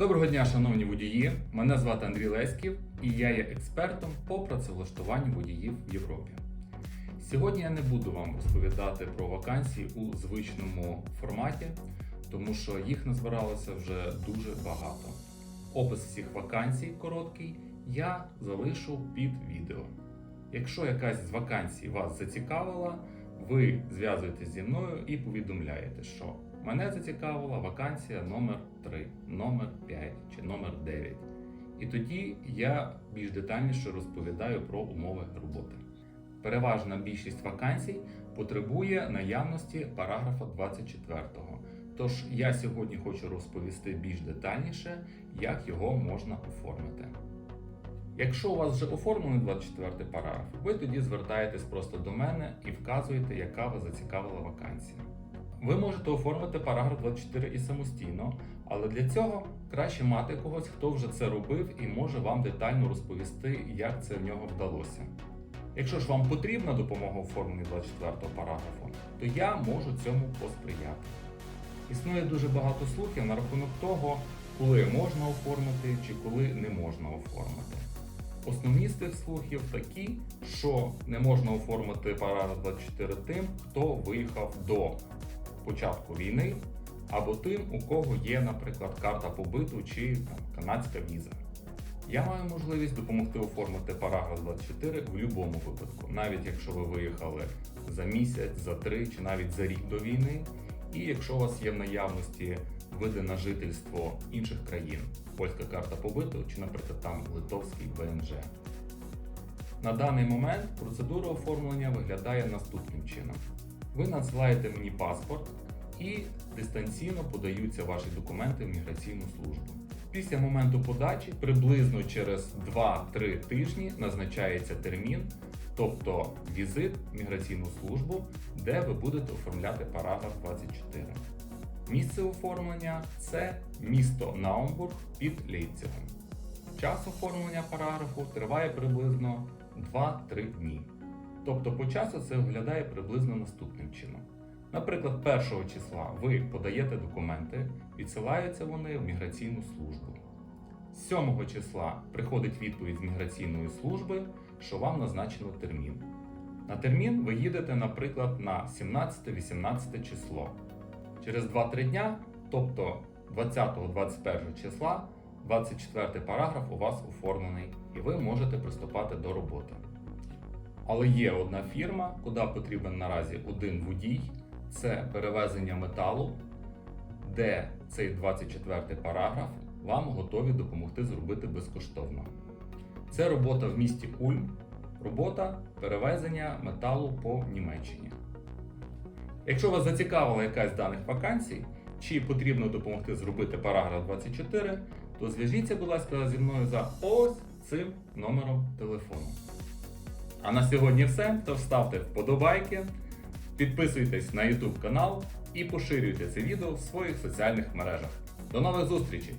Доброго дня, шановні водії! Мене звати Андрій Леськів і я є експертом по працевлаштуванню водіїв в Європі. Сьогодні я не буду вам розповідати про вакансії у звичному форматі, тому що їх назбиралося вже дуже багато. Опис всіх вакансій короткий я залишу під відео. Якщо якась з вакансій вас зацікавила, ви зв'язуєтесь зі мною і повідомляєте, що мене зацікавила вакансія номер 3, номер 5 чи номер 9. І тоді я більш детальніше розповідаю про умови роботи. Переважна більшість вакансій потребує наявності параграфа 24. Тож я сьогодні хочу розповісти більш детальніше, як його можна оформити. Якщо у вас вже оформлений 24 параграф, ви тоді звертаєтесь просто до мене і вказуєте, яка вас зацікавила вакансія. Ви можете оформити параграф 24 і самостійно, але для цього краще мати когось, хто вже це робив і може вам детально розповісти, як це в нього вдалося. Якщо ж вам потрібна допомога оформленні 24 параграфу, то я можу цьому посприяти. Існує дуже багато слухів на рахунок того, коли можна оформити чи коли не можна оформити. Основні з цих слухів такі, що не можна оформити параграф 24 тим, хто виїхав до початку війни, або тим, у кого є, наприклад, карта побиту чи там, канадська віза. Я маю можливість допомогти оформити параграф 24 в будь-якому випадку, навіть якщо ви виїхали за місяць, за три чи навіть за рік до війни, і якщо у вас є в наявності види на жительство інших країн, польська карта побиту чи, наприклад, там литовський ВНЖ. На даний момент процедура оформлення виглядає наступним чином. Ви надсилаєте мені паспорт і дистанційно подаються ваші документи в міграційну службу. Після моменту подачі приблизно через 2-3 тижні назначається термін, тобто візит в міграційну службу, де ви будете оформляти параграф 24. Місце оформлення це місто Наумбург під Лейпцигом. Час оформлення параграфу триває приблизно 2-3 дні. Тобто по часу це виглядає приблизно наступним чином. Наприклад, 1 числа ви подаєте документи, відсилаються вони в міграційну службу. 7 числа приходить відповідь з міграційної служби, що вам назначено термін. На термін ви їдете, наприклад, на 17-18 число. Через 2-3 дня, тобто 20-21 числа, 24 параграф у вас оформлений, і ви можете приступати до роботи. Але є одна фірма, куди потрібен наразі один водій, це перевезення металу, де цей 24 параграф вам готові допомогти зробити безкоштовно. Це робота в місті Ульм, робота перевезення металу по Німеччині. Якщо вас зацікавила якась з даних вакансій, чи потрібно допомогти зробити параграф 24, то зв'яжіться, будь ласка, зі мною за ось цим номером телефону. А на сьогодні все. Тож ставте вподобайки, підписуйтесь на YouTube канал і поширюйте це відео в своїх соціальних мережах. До нових зустрічей!